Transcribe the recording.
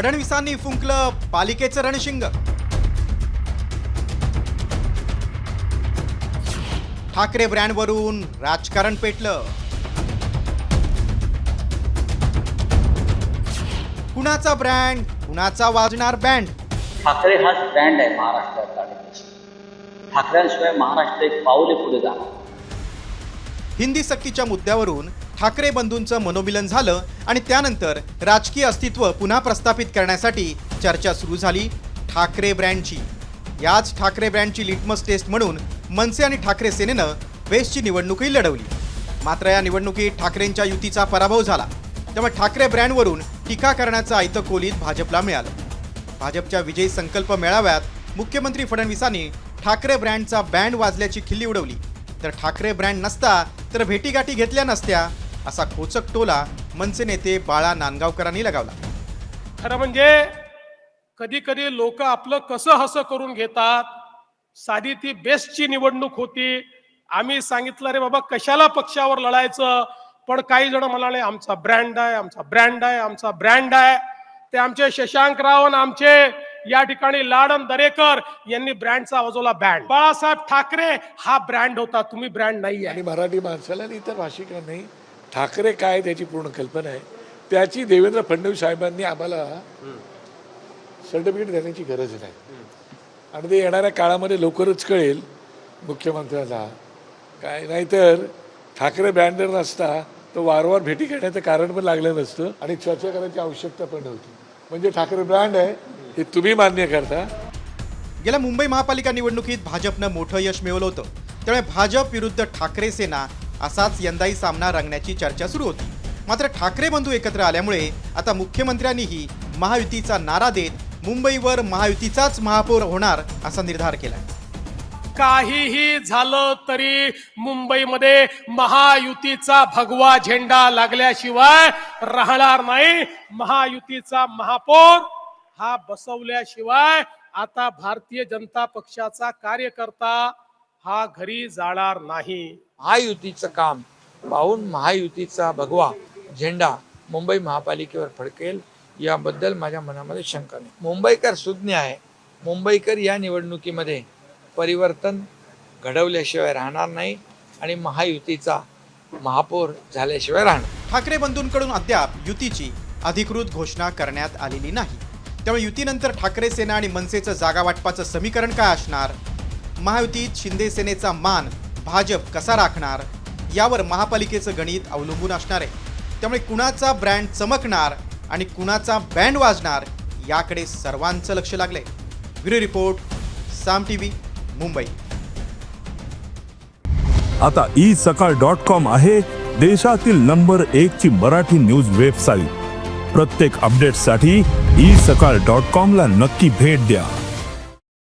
फडणवीसांनी फुंकलं पालिकेचं रणशिंग. ठाकरे ब्रँडवरून राजकारण पेटलं. कुणाचा ब्रँड कुणाचा वाजणार बँड? ठाकरे हाच ब्रँड आहे महाराष्ट्राचा. ठाकऱ्यांशिवाय महाराष्ट्र एक पाऊले पुढे जाणार हिंदी सक्तीच्या मुद्द्यावरून ठाकरे बंधूंचं मनोमिलन झालं आणि त्यानंतर राजकीय अस्तित्व पुन्हा प्रस्थापित करण्यासाठी चर्चा सुरू झाली ठाकरे ब्रँडची. याच ठाकरे ब्रँडची लिटमस टेस्ट म्हणून मनसे आणि ठाकरे सेनेनं वेस्टची निवडणूकही लढवली. मात्र या निवडणुकीत ठाकरेंच्या युतीचा पराभव झाला. त्यामुळे ठाकरे ब्रँडवरून टीका करण्याचं आयतं कोलीत भाजपला मिळालं. भाजपच्या विजयी संकल्प मेळाव्यात मुख्यमंत्री फडणवीसांनी ठाकरे ब्रँडचा बँड वाजल्याची खिल्ली उडवली. तर ठाकरे ब्रँड नसता तर भेटीगाठी घेतल्या नसत्या असा खोचक टोला मनसे नेते बाळा नांदगावकरांनी लगावला. खरं म्हणजे कधी कधी लोक आपलं कसं हसं करून घेतात साधी ती बेस्टची निवडणूक होती. आम्ही सांगितलं रे बाबा कशाला पक्षावर लढायचं? पण काही जण म्हणाले आमचा ब्रँड आहे आमचा ब्रँड आहे आमचा ब्रँड आहे. ते आमचे शशांक राव आणि आमचे या ठिकाणी लाडन दरेकर यांनी ब्रँडचा वाजवला बँड. बाळासाहेब ठाकरे हा ब्रँड होता तुम्ही ब्रँड नाही आणि मराठी माणसाला इतर भाषिकांनाही ठाकरे काय त्याची पूर्ण कल्पना आहे? त्याची देवेंद्र फडणवीस साहेबांनी आम्हाला सर्टिफिकेट देण्याची गरज नाही. आणि ते येणाऱ्या काळामध्ये लवकरच कळेल मुख्यमंत्र्याला. काय नाहीतर ठाकरे ब्रँड जर नसता तर वारंवार भेटी घेण्याचं कारण पण लागलं नसतं आणि चर्चा करायची आवश्यकता पण नव्हती. म्हणजे ठाकरे ब्रँड आहे हे तुम्ही मान्य करता. गेल्या मुंबई महापालिका निवडणुकीत भाजपनं मोठं यश मिळवलं होतं. त्यामुळे भाजप विरुद्ध ठाकरे सेना असाच यंदाही सामना रंगण्याची चर्चा सुरू होती. मात्र ठाकरे बंधू एकत्र आल्यामुळे आता मुख्यमंत्र्यांनीही महायुतीचा नारा देत मुंबईवर महायुतीचाच महापौर होणार असा निर्धार केला काहीही झालं तरी मुंबईमध्ये महायुतीचा भगवा झेंडा लागल्याशिवाय राहणार नाही. महायुतीचा महापौर हा बसवल्याशिवाय आता भारतीय जनता पक्षाचा कार्यकर्ता हा घरी जाणार नाही. महायुतीचं काम. पाहून महायुतीचा भगवा झेंडा मुंबई महापालिकेवर फडकेल याबद्दल माझ्या मनामध्ये शंका नाही. मुंबईकर सुज्ञ आहे. मुंबईकर या निवडणुकीमध्ये परिवर्तन घडवल्याशिवाय राहणार नाही आणि महायुतीचा महापौर झाल्याशिवाय राहणार ठाकरे बंधूंकडून अद्याप युतीची अधिकृत घोषणा करण्यात आलेली नाही. त्यामुळे युतीनंतर ठाकरे सेना आणि मनसेचं जागा वाटपाचं समीकरण काय असणार? महायुतीत शिंदे सेनेचा मान भाजप कसा राखणार? यावर महापालिकेचं गणित अवलंबून असणार आहे. त्यामुळे कुणाचा ब्रँड चमकणार आणि कुणाचा बँड वाजणार याकडे सर्वांचं लक्ष लागलंय. Bureau report Saam T V Mumbai. आता ई सकाळ डॉट कॉम आहे देशातील नंबर एक ची मराठी न्यूज वेबसाईट. प्रत्येक अपडेटसाठी ई सकाळ डॉट कॉम ला नक्की भेट द्या.